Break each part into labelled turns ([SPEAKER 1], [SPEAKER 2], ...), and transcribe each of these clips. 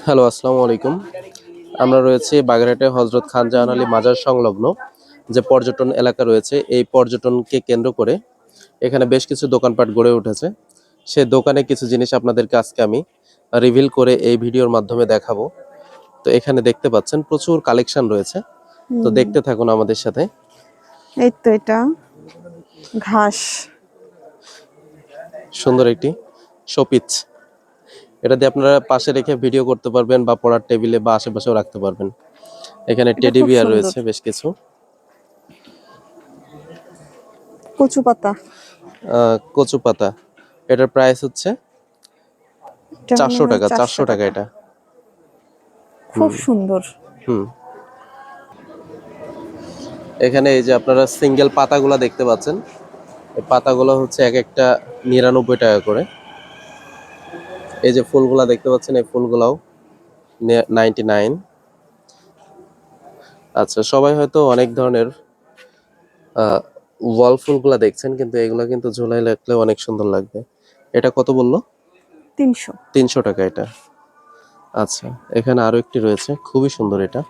[SPEAKER 1] Hello আসসালামু আলাইকুম। আমরা রয়েছে বাগেরহাটে হজরত খান জাহান আলী মাজার সংলগ্ন যে পর্যটন এলাকা রয়েছে এই পর্যটনকে কেন্দ্র করে এখানে বেশ কিছু দোকানপাট গড়ে উঠেছে। সে দোকানে কিছু জিনিস আপনাদেরকে আজকে আমি রিভিল করে এই ভিডিওর মাধ্যমে দেখাবো। তো এখানে দেখতে পাচ্ছেন প্রচুর কালেকশন রয়েছে। তো দেখতে থাকুন আমাদের সাথে।
[SPEAKER 2] এই তো এটা ঘাস।
[SPEAKER 1] সুন্দর একটি শোপিচ এটা দিয়ে আপনারা পাশে রেখে ভিডিও করতে পারবেন বা পড়ার টেবিলে বা আশেপাশেও রাখতে পারবেন। এখানে টেডি বিয়ার রয়েছে বেশ কিছু।
[SPEAKER 2] কচু পাতা।
[SPEAKER 1] কচু পাতা। এটার প্রাইস হচ্ছে চারশো টাকা চারশো টাকা এটা।
[SPEAKER 2] খুব সুন্দর।
[SPEAKER 1] হুম। এখানে এই যে আপনারা সিঙ্গেল পাতাগুলো দেখতে পাচ্ছেন। এই পাতাগুলো হচ্ছে এক একটা নিরানব্বই টাকা করে। এই যে ফুলগুলা দেখতে পাচ্ছেন এই ফুলগুলাও নাইনটি নাইন আচ্ছা সবাই হয়তো অনেক ধরনের ওয়াল ফুলগুলা দেখছেন কিন্তু এগুলা কিন্তু ঝোলাই লাগলে অনেক সুন্দর লাগবে। এটা কত বলল?
[SPEAKER 2] তিনশো।
[SPEAKER 1] তিনশো টাকা এটা। আচ্ছা এখানে আরও একটি রয়েছে খুবই সুন্দর এটা।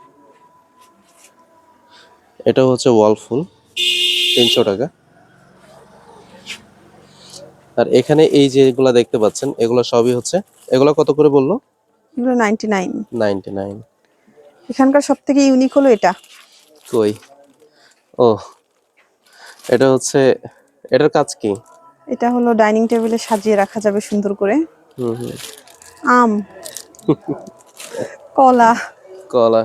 [SPEAKER 1] এটা হচ্ছে ওয়াল ফুল তিনশো টাকা। আর এখানে এই যেগুলা দেখতে পাচ্ছেন এগুলো সবই হচ্ছে এগুলো কত করে বলল?
[SPEAKER 2] এগুলো নাইনটি নাইন
[SPEAKER 1] নাইনটি নাইন
[SPEAKER 2] এখানকার সব থেকে ইউনিক হলো এটা।
[SPEAKER 1] কই? ও এটা হচ্ছে এটার কাজ কি?
[SPEAKER 2] এটা হলো ডাইনিং টেবিলে সাজিয়ে রাখা যাবে সুন্দর করে।
[SPEAKER 1] হুম হুম।
[SPEAKER 2] আম কলা
[SPEAKER 1] কলা।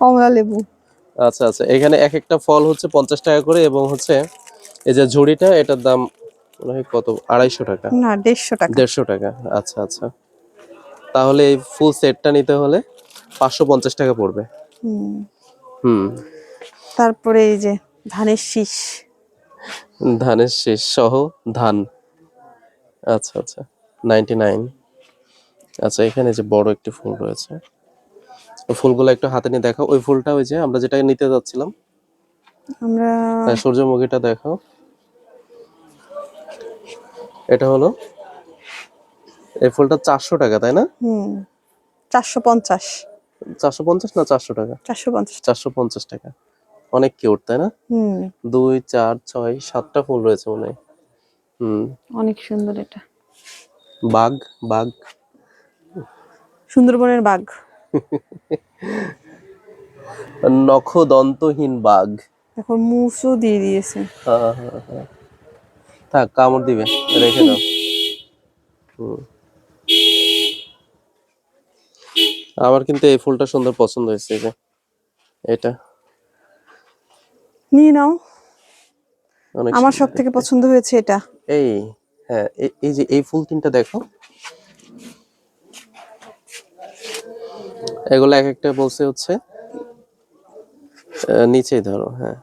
[SPEAKER 2] কমলা লেবু।
[SPEAKER 1] আচ্ছা আচ্ছা এখানে এক একটা ফল হচ্ছে পঞ্চাশ টাকা করে এবং হচ্ছে এই যে ঝুড়িটা এটার দাম কত আড়াইশো টাকা?
[SPEAKER 2] না দেড়শো টাকা।
[SPEAKER 1] দেড়শো টাকা আচ্ছা আচ্ছা। তাহলে এই ফুল সেটটা নিতে হলে পাঁচশো পঞ্চাশ টাকা পড়বে।
[SPEAKER 2] হুম।
[SPEAKER 1] হুম।
[SPEAKER 2] তারপরে এই যে ধানের শীষ।
[SPEAKER 1] ধানের শেষ সহ ধান। আচ্ছা আচ্ছা নাইনটি নাইন আচ্ছা এখানে যে বড় একটি ফুল রয়েছে। ফুলগুলো একটু হাতে নিয়ে দেখাও। ওই ফুলটা ওই যে আমরা যেটা নিতে যাচ্ছিলাম
[SPEAKER 2] আমরা
[SPEAKER 1] হ্যাঁ, সূর্যমুখীটা দেখাও। এটা হলো? এই ফুলটা চারশো টাকা তাই না?
[SPEAKER 2] হুম চারশো পঞ্চাশ।
[SPEAKER 1] চারশো পঞ্চাশ না চারশো টাকা?
[SPEAKER 2] চারশো পঞ্চাশ।
[SPEAKER 1] চারশো পঞ্চাশ টাকা। অনেক কিউট তাই না?
[SPEAKER 2] হুম।
[SPEAKER 1] দুই চার ছয় সাতটা ফুল রয়েছে মনে হয়। হুম।
[SPEAKER 2] অনেক সুন্দর এটা।
[SPEAKER 1] বাঘ বাঘ।
[SPEAKER 2] সুন্দরবনের বাঘ।
[SPEAKER 1] নখদন্তহীন বাঘ।
[SPEAKER 2] এখন মুসও দিয়ে দিয়েছে।
[SPEAKER 1] হ্যাঁ, হ্যাঁ, হ্যাঁ। থাক কামড় দিবে রেখে দাও। আমার কিন্তু এই ফুলটা সুন্দর পছন্দ হয়েছে যে এটা।
[SPEAKER 2] নিয়ে নাও। আমার সব থেকে পছন্দ হয়েছে এটা।
[SPEAKER 1] এই হ্যাঁ এই- যে এই ফুল তিনটা দেখো। এগুলো এক একটা বলছে হচ্ছে নিচেই ধরো হ্যাঁ।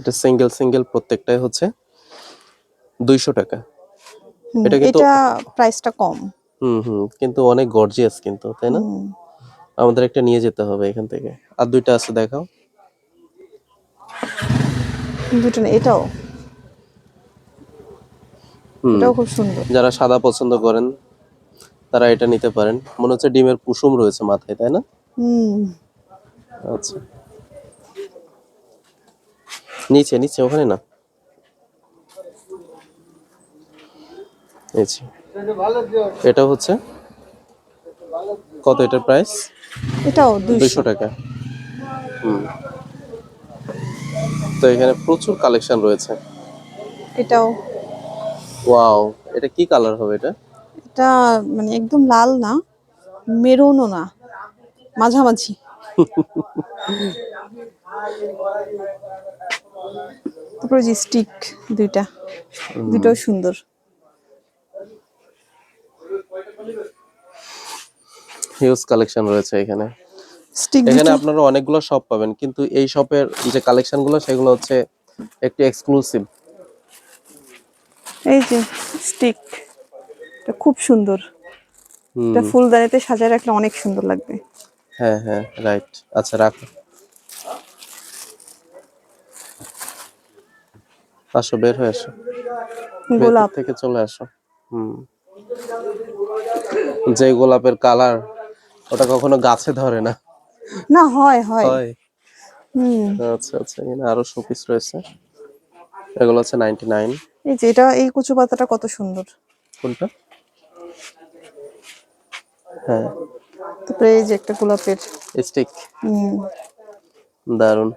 [SPEAKER 1] এটা সিঙ্গেল সিঙ্গেল প্রত্যেকটাই হচ্ছে দুইশো টাকা। এটা কিন্তু-
[SPEAKER 2] এটা প্রাইসটা কম।
[SPEAKER 1] হুম হুম কিন্তু অনেক গর্জিয়াস কিন্তু তাই না? আমাদের একটা নিয়ে যেতে হবে এখান থেকে। আর দুইটা আছে দেখাও।
[SPEAKER 2] দুটো না এটাও?
[SPEAKER 1] হুম।
[SPEAKER 2] এটাও খুব সুন্দর।
[SPEAKER 1] যারা সাদা পছন্দ করেন তারা এটা নিতে পারেন। মনে হচ্ছে ডিমের কুসুম রয়েছে মাথায় তাই না?
[SPEAKER 2] হুম।
[SPEAKER 1] আচ্ছা। নিচে নিচে ওখানে না। এটা হচ্ছে? কত এটার প্রাইস
[SPEAKER 2] এটাও দুইশো।
[SPEAKER 1] দুইশো টাকা। হুম। তো এখানে প্রচুর কালেকশন রয়েছে।
[SPEAKER 2] এটাও।
[SPEAKER 1] ওয়াও এটা কি কালার হবে এটা?
[SPEAKER 2] এটা মানে একদম লাল না মেরুনও না মাঝামাঝি। তারপরে যে স্টিক দুইটা দুইটাও সুন্দর।
[SPEAKER 1] হিউজ কালেকশন রয়েছে এখানে। এখানে আপনারা অনেকগুলো শপ পাবেন কিন্তু এই শপের যে কালেকশনগুলো সেগুলো হচ্ছে একটু এক্সক্লুসিভ
[SPEAKER 2] এই যে স্টিক এটা খুব সুন্দর। এটা ফুলদানিতে সাজায় রাখলে অনেক সুন্দর লাগবে।
[SPEAKER 1] হ্যাঁ হ্যাঁ রাইট আচ্ছা রাখো। আসো বের হয়ে আসো।
[SPEAKER 2] গোলাপ।
[SPEAKER 1] থেকে চলে আসো। হুম। যে গোলাপের কালার ওটা কখনো গাছে ধরে না?
[SPEAKER 2] না হয় হয়। হুম।
[SPEAKER 1] আচ্ছা আচ্ছা এখানে আরও শোপিস রয়েছে। এগুলো হচ্ছে নাইনটি নাইন।
[SPEAKER 2] এই যে এটা এই কচু পাতাটা কত সুন্দর।
[SPEAKER 1] কোনটা? হ্যাঁ।
[SPEAKER 2] তারপরে এই যে একটা গোলাপের।
[SPEAKER 1] স্টিক।
[SPEAKER 2] হুম।
[SPEAKER 1] দারুণ